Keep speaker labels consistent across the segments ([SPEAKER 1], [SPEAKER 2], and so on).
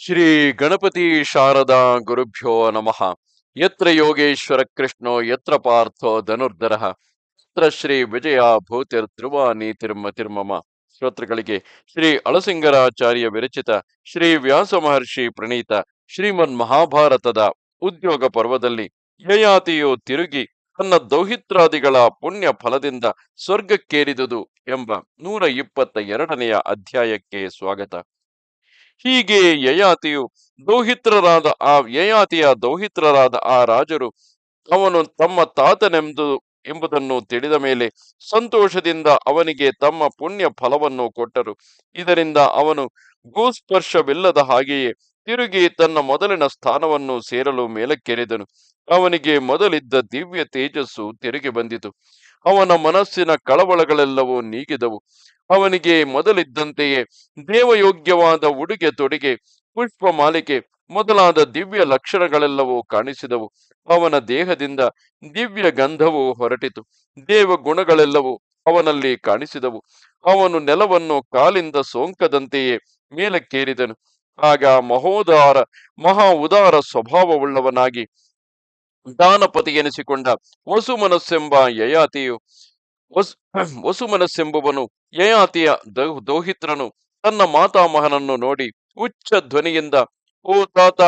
[SPEAKER 1] ಶ್ರೀ ಗಣಪತಿ ಶಾರದಾ ಗುರುಭ್ಯೋ ನಮಃ. ಯತ್ರ ಯೋಗೇಶ್ವರ ಕೃಷ್ಣೋ, ಯತ್ರ ಪಾರ್ಥೋ ಧನುರ್ಧರ. ಯತ್ರ ಶ್ರೀ ವಿಜಯ ಭೂತಿರ್ ಧ್ರುವ ನೀತಿರ್ಮತಿರ್ಮಮ ಶ್ರೋತೃಗಳಿಗೆ ಶ್ರೀ ಅಳಸಿಂಗರಾಚಾರ್ಯ ವಿರಚಿತ ಶ್ರೀ ವ್ಯಾಸ ಮಹರ್ಷಿ ಪ್ರಣೀತ ಶ್ರೀಮನ್ ಮಹಾಭಾರತದ ಉದ್ಯೋಗ ಪರ್ವದಲ್ಲಿ ಯಯಾತಿಯು ತಿರುಗಿ ತನ್ನ ದೌಹಿತ್ರಾದಿಗಳ ಪುಣ್ಯ ಫಲದಿಂದ ಸ್ವರ್ಗಕ್ಕೇರಿದುದು ಎಂಬ ನೂರ ಇಪ್ಪತ್ತ ಎರಡನೆಯ ಅಧ್ಯಾಯಕ್ಕೆ ಸ್ವಾಗತ. ಹೀಗೆ ಯಯಾತಿಯು ದೌಹಿತ್ರರಾದ ಆ ಯಯಾತಿಯ ದೌಹಿತ್ರರಾದ ಆ ರಾಜರು ಅವನು ತಮ್ಮ ತಾತನೆಂದು ಎಂಬುದನ್ನು ತಿಳಿದ ಮೇಲೆ ಸಂತೋಷದಿಂದ ಅವನಿಗೆ ತಮ್ಮ ಪುಣ್ಯ ಫಲವನ್ನು ಕೊಟ್ಟರು. ಇದರಿಂದ ಅವನು ಗೋಸ್ಪರ್ಶವಿಲ್ಲದ ಹಾಗೆಯೇ ತಿರುಗಿ ತನ್ನ ಮೊದಲಿನ ಸ್ಥಾನವನ್ನು ಸೇರಲು ಮೇಲಕ್ಕೆರೆದನು. ಅವನಿಗೆ ಮೊದಲಿದ್ದ ದಿವ್ಯ ತೇಜಸ್ಸು ತಿರುಗಿ ಬಂದಿತು. ಅವನ ಮನಸ್ಸಿನ ಕಳವಳಗಳೆಲ್ಲವೂ ನೀಗಿದವು. ಅವನಿಗೆ ಮೊದಲಿದ್ದಂತೆಯೇ ದೇವಯೋಗ್ಯವಾದ ಉಡುಗೆ ತೊಡುಗೆ ಪುಷ್ಪ ಮಾಲಿಕೆ ಮೊದಲಾದ ದಿವ್ಯ ಲಕ್ಷಣಗಳೆಲ್ಲವೂ ಕಾಣಿಸಿದವು. ಅವನ ದೇಹದಿಂದ ದಿವ್ಯ ಗಂಧವು ಹೊರಟಿತು. ದೇವ ಗುಣಗಳೆಲ್ಲವೂ ಅವನಲ್ಲಿ ಕಾಣಿಸಿದವು. ಅವನು ನೆಲವನ್ನು ಕಾಲಿಂದ ಸೋಂಕದಂತೆಯೇ ಮೇಲಕ್ಕೇರಿದನು. ಆಗ ಮಹೋದಾರ, ಮಹಾ ಉದಾರ ಸ್ವಭಾವವುಳ್ಳವನಾಗಿ ದಾನಪತಿ ಎನಿಸಿಕೊಂಡ ವಸುಮನಸ್ಸೆಂಬ ಯಯಾತಿಯು, ವಸು ವಸು ಮನಸ್ಸೆಂಬುವನು ಯಯಾತಿಯ ದೋಹಿತ್ರನು ತನ್ನ ಮಾತಾಮಹನನ್ನು ನೋಡಿ ಉಚ್ಚ ಧ್ವನಿಯಿಂದ, ಓ ತಾತ,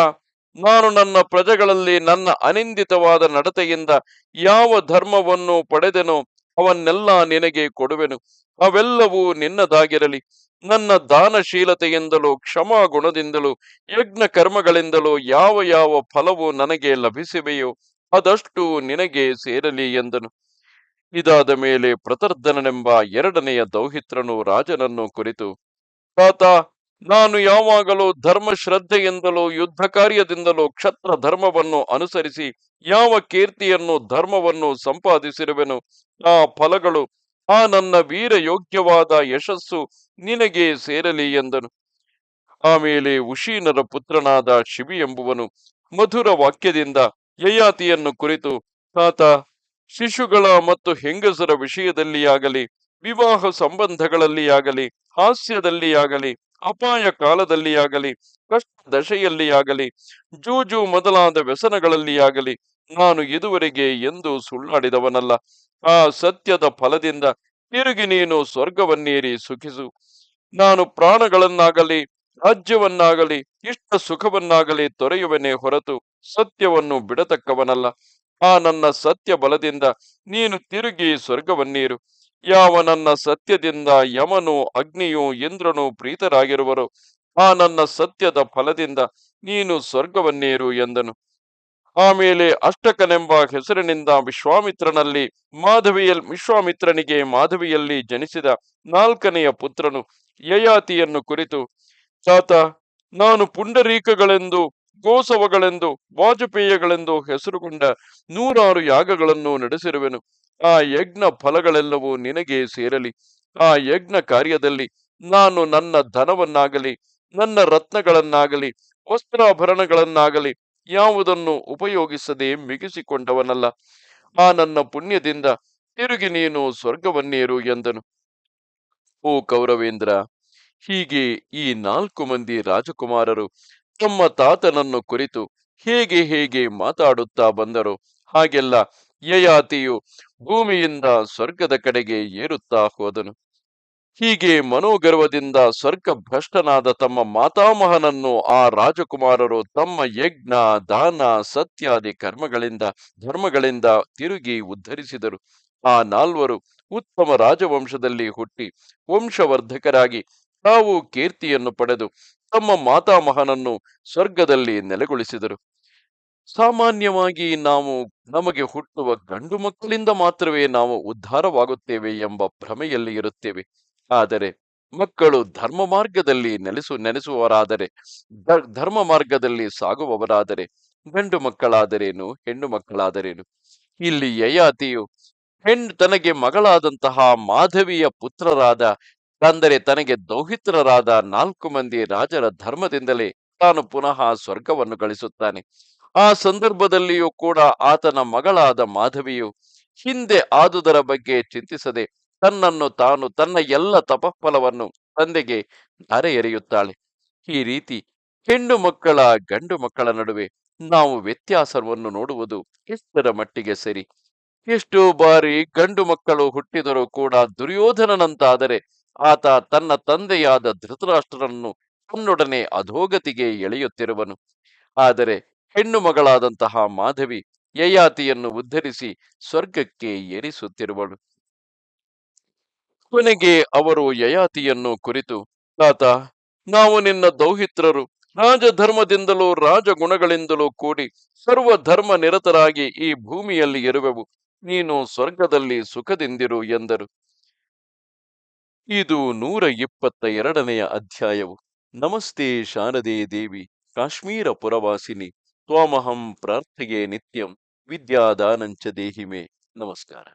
[SPEAKER 1] ನಾನು ನನ್ನ ಪ್ರಜೆಗಳಲ್ಲಿ ನನ್ನ ಅನಿಂದಿತವಾದ ನಡತೆಯಿಂದ ಯಾವ ಧರ್ಮವನ್ನು ಪಡೆದೆನೋ ಅವನ್ನೆಲ್ಲ ನಿನಗೆ ಕೊಡುವೆನು. ಅವೆಲ್ಲವೂ ನಿನ್ನದಾಗಿರಲಿ. ನನ್ನ ದಾನಶೀಲತೆಯಿಂದಲೂ ಕ್ಷಮಾ ಗುಣದಿಂದಲೂ ಯಜ್ಞ ಕರ್ಮಗಳಿಂದಲೂ ಯಾವ ಯಾವ ಫಲವು ನನಗೆ ಲಭಿಸಿವೆಯೋ ಅದಷ್ಟು ನಿನಗೆ ಸೇರಲಿ ಎಂದನು. ಇದಾದ ಮೇಲೆ ಪ್ರತರ್ಧನನೆಂಬ ಎರಡನೆಯ ದೌಹಿತ್ರನು ರಾಜನನ್ನು ಕುರಿತು, ತಾತ, ನಾನು ಯಾವಾಗಲೂ ಧರ್ಮ ಶ್ರದ್ಧೆಯಿಂದಲೂ ಯುದ್ಧ ಕಾರ್ಯದಿಂದಲೂ ಕ್ಷತ್ರ ಧರ್ಮವನ್ನು ಅನುಸರಿಸಿ ಯಾವ ಕೀರ್ತಿಯನ್ನು ಧರ್ಮವನ್ನು ಸಂಪಾದಿಸಿರುವೆನು, ಆ ಫಲಗಳು, ಆ ನನ್ನ ವೀರ ಯೋಗ್ಯವಾದ ಯಶಸ್ಸು ನಿನಗೆ ಸೇರಲಿ ಎಂದನು. ಆಮೇಲೆ ಉಶೀನರ ಪುತ್ರನಾದ ಶಿವಿ ಎಂಬುವನು ಮಧುರ ವಾಕ್ಯದಿಂದ ಯಯಾತಿಯನ್ನು ಕುರಿತು, ತಾತ ಶಿಶುಗಳ ಮತ್ತು ಹೆಂಗಸರ ವಿಷಯದಲ್ಲಿಯಾಗಲಿ, ವಿವಾಹ ಸಂಬಂಧಗಳಲ್ಲಿಯಾಗಲಿ, ಹಾಸ್ಯದಲ್ಲಿಯಾಗಲಿ, ಅಪಾಯ ಕಾಲದಲ್ಲಿಯಾಗಲಿ ಕಷ್ಟ ದಶೆಯಲ್ಲಿಯಾಗಲಿ ಜೂಜು ಮೊದಲಾದ ವ್ಯಸನಗಳಲ್ಲಿಯಾಗಲಿ ನಾನು ಇದುವರೆಗೆ ಎಂದು ಸುಳ್ಳಾಡಿದವನಲ್ಲ. ಆ ಸತ್ಯದ ಫಲದಿಂದ ತಿರುಗಿ ನೀನು ಸ್ವರ್ಗವನ್ನೇರಿ ಸುಖಿಸು. ನಾನು ಪ್ರಾಣಗಳನ್ನಾಗಲಿ, ರಾಜ್ಯವನ್ನಾಗಲಿ, ಇಷ್ಟ ಸುಖವನ್ನಾಗಲಿ ತೊರೆಯುವನೇ ಹೊರತು ಸತ್ಯವನ್ನು ಬಿಡತಕ್ಕವನಲ್ಲ. ಆ ನನ್ನ ಸತ್ಯ ಬಲದಿಂದ ನೀನು ತಿರುಗಿ ಸ್ವರ್ಗವನ್ನೀರು. ಯಾವ ನನ್ನ ಸತ್ಯದಿಂದ ಯಮನು ಅಗ್ನಿಯು ಇಂದ್ರನು ಪ್ರೀತರಾಗಿರುವರು, ಆ ನನ್ನ ಸತ್ಯದ ಫಲದಿಂದ ನೀನು ಸ್ವರ್ಗವನ್ನೇರು ಎಂದನು. ಆಮೇಲೆ ಅಷ್ಟಕನೆಂಬ ಹೆಸರಿನಿಂದ ವಿಶ್ವಾಮಿತ್ರನಲ್ಲಿ, ಮಾಧವಿಯಲ್, ವಿಶ್ವಾಮಿತ್ರನಿಗೆ ಮಾಧವಿಯಲ್ಲಿ ಜನಿಸಿದ ನಾಲ್ಕನೆಯ ಪುತ್ರನು ಯಯಾತಿಯನ್ನು ಕುರಿತು, ತಾತ, ನಾನು ಪುಂಡರೀಕಗಳೆಂದು ಗೋಸವಗಳೆಂದು, ವಾಜಪೇಯಗಳೆಂದು ಹೆಸರುಗೊಂಡ ನೂರಾರು ಯಾಗಗಳನ್ನು ನಡೆಸಿರುವೆನು. ಆ ಯಜ್ಞ ಫಲಗಳೆಲ್ಲವೂ ನಿನಗೆ ಸೇರಲಿ. ಆ ಯಜ್ಞ ಕಾರ್ಯದಲ್ಲಿ ನಾನು ನನ್ನ ಧನವನ್ನಾಗಲಿ, ನನ್ನ ರತ್ನಗಳನ್ನಾಗಲಿ, ವಸ್ತ್ರಾಭರಣಗಳನ್ನಾಗಲಿ ಯಾವುದನ್ನು ಉಪಯೋಗಿಸದೆ ಮಿಗಿಸಿಕೊಂಡವನಲ್ಲ. ಆ ನನ್ನ ಪುಣ್ಯದಿಂದ ತಿರುಗಿ ನೀನು ಸ್ವರ್ಗವನ್ನೇರು ಎಂದನು. ಓ ಕೌರವೇಂದ್ರ, ಹೀಗೆ ಈ ನಾಲ್ಕು ಮಂದಿ ರಾಜಕುಮಾರರು ತಮ್ಮ ತಾತನನ್ನು ಕುರಿತು ಹೇಗೆ ಹೇಗೆ ಮಾತಾಡುತ್ತಾ ಬಂದರು. ಹಾಗೆಲ್ಲ ಯಯಾತಿಯು ಭೂಮಿಯಿಂದ ಸ್ವರ್ಗದ ಕಡೆಗೆ ಏರುತ್ತಾ ಹೋದನು. ಹೀಗೆ ಮನೋಗರ್ವದಿಂದ ಸ್ವರ್ಗ ಭ್ರಷ್ಟನಾದ ತಮ್ಮ ಮಾತಾಮಹನನ್ನು ಆ ರಾಜಕುಮಾರರು ತಮ್ಮ ಯಜ್ಞ, ದಾನ, ಸತ್ಯಾದಿ ಕರ್ಮಗಳಿಂದ, ಧರ್ಮಗಳಿಂದ ತಿರುಗಿ ಉದ್ಧರಿಸಿದರು. ಆ ನಾಲ್ವರು ಉತ್ತಮ ರಾಜವಂಶದಲ್ಲಿ ಹುಟ್ಟಿ ವಂಶವರ್ಧಕರಾಗಿ ತಾವು ಕೀರ್ತಿಯನ್ನು ಪಡೆದು ತಮ್ಮ ಮಾತಾಮಹನನ್ನು ಸ್ವರ್ಗದಲ್ಲಿ ನೆಲೆಗೊಳಿಸಿದರು. ಸಾಮಾನ್ಯವಾಗಿ ನಾವು ನಮಗೆ ಹುಟ್ಟುವ ಗಂಡು ಮಕ್ಕಳಿಂದ ಮಾತ್ರವೇ ನಾವು ಉದ್ಧಾರವಾಗುತ್ತೇವೆ ಎಂಬ ಭ್ರಮೆಯಲ್ಲಿ ಇರುತ್ತೇವೆ. ಆದರೆ ಮಕ್ಕಳು ಧರ್ಮ ಮಾರ್ಗದಲ್ಲಿ ನೆಲೆಸು, ನೆಲೆಸುವವರಾದರೆ ಧರ್ಮ ಮಾರ್ಗದಲ್ಲಿ ಸಾಗುವವರಾದರೆ, ಗಂಡು ಮಕ್ಕಳಾದರೇನು, ಹೆಣ್ಣು ಮಕ್ಕಳಾದರೇನು? ಇಲ್ಲಿ ಯಯಾತಿಯು ಹೆಣ್ಣು ತನಗೆ ಮಗಳಾದಂತಹ ಮಾಧವಿಯ ಪುತ್ರರಾದ ಅಂದರೆ ತನಗೆ ದೌಹಿತ್ರರಾದ ನಾಲ್ಕು ಮಂದಿ ರಾಜರ ಧರ್ಮದಿಂದಲೇ ತಾನು ಪುನಃ ಸ್ವರ್ಗವನ್ನು ಗಳಿಸುತ್ತಾನೆ. ಆ ಸಂದರ್ಭದಲ್ಲಿಯೂ ಕೂಡ ಆತನ ಮಗಳಾದ ಮಾಧವಿಯು ಹಿಂದೆ ಆದುದರ ಬಗ್ಗೆ ಚಿಂತಿಸದೆ ತನ್ನನ್ನು ತಾನು ತನ್ನ ಎಲ್ಲ ತಪಫಲವನ್ನು ತಂದೆಗೆ ಧಾರೆ ಎರೆಯುತ್ತಾಳೆ ಈ ರೀತಿ ಹೆಣ್ಣು ಮಕ್ಕಳ ಗಂಡು ಮಕ್ಕಳ ನಡುವೆ ನಾವು ವ್ಯತ್ಯಾಸವನ್ನು ನೋಡುವುದು ಎಷ್ಟರ ಮಟ್ಟಿಗೆ ಸರಿ. ಎಷ್ಟು ಬಾರಿ ಗಂಡು ಮಕ್ಕಳು ಹುಟ್ಟಿದರೂ ಕೂಡ ದುರ್ಯೋಧನನಂತಾದರೆ ಆತ ತನ್ನ ತಂದೆಯಾದ ಧೃತರಾಷ್ಟ್ರನನ್ನು ತನ್ನೊಡನೆ ಅಧೋಗತಿಗೆ ಎಳೆಯುತ್ತಿರುವನು. ಆದರೆ ಹೆಣ್ಣು ಮಗಳಾದಂತಹ ಮಾಧವಿ ಯಯಾತಿಯನ್ನು ಉದ್ಧರಿಸಿ ಸ್ವರ್ಗಕ್ಕೆ ಏರಿಸುತ್ತಿರುವಳು. ಕೊನೆಗೆ ಅವರು ಯಯಾತಿಯನ್ನು ಕುರಿತು, ತಾತ, ನಾವು ನಿನ್ನ ದೌಹಿತ್ರರು. ರಾಜಧರ್ಮದಿಂದಲೂ ರಾಜಗುಣಗಳಿಂದಲೂ ಕೂಡಿ ಸರ್ವ ಧರ್ಮ ನಿರತರಾಗಿ ಈ ಭೂಮಿಯಲ್ಲಿ ಇರುವೆವು. ನೀನು ಸ್ವರ್ಗದಲ್ಲಿ ಸುಖದಿಂದಿರು ಎಂದರು. ಇದು ನೂರ ಇಪ್ಪತ್ತ ಎರಡನೆಯ ಅಧ್ಯಾಯವು. ನಮಸ್ತೆ ಶಾರದೆ ದೇವಿ, ಕಾಶ್ಮೀರ ಪುರವಾಸಿನಿ, ತ್ವಾಮಹಂ ಪ್ರಾರ್ಥೆಗೆ ನಿತ್ಯಂ, ವಿದ್ಯಾದಾನಂಚ ದೇಹಿಮೆ. ನಮಸ್ಕಾರ.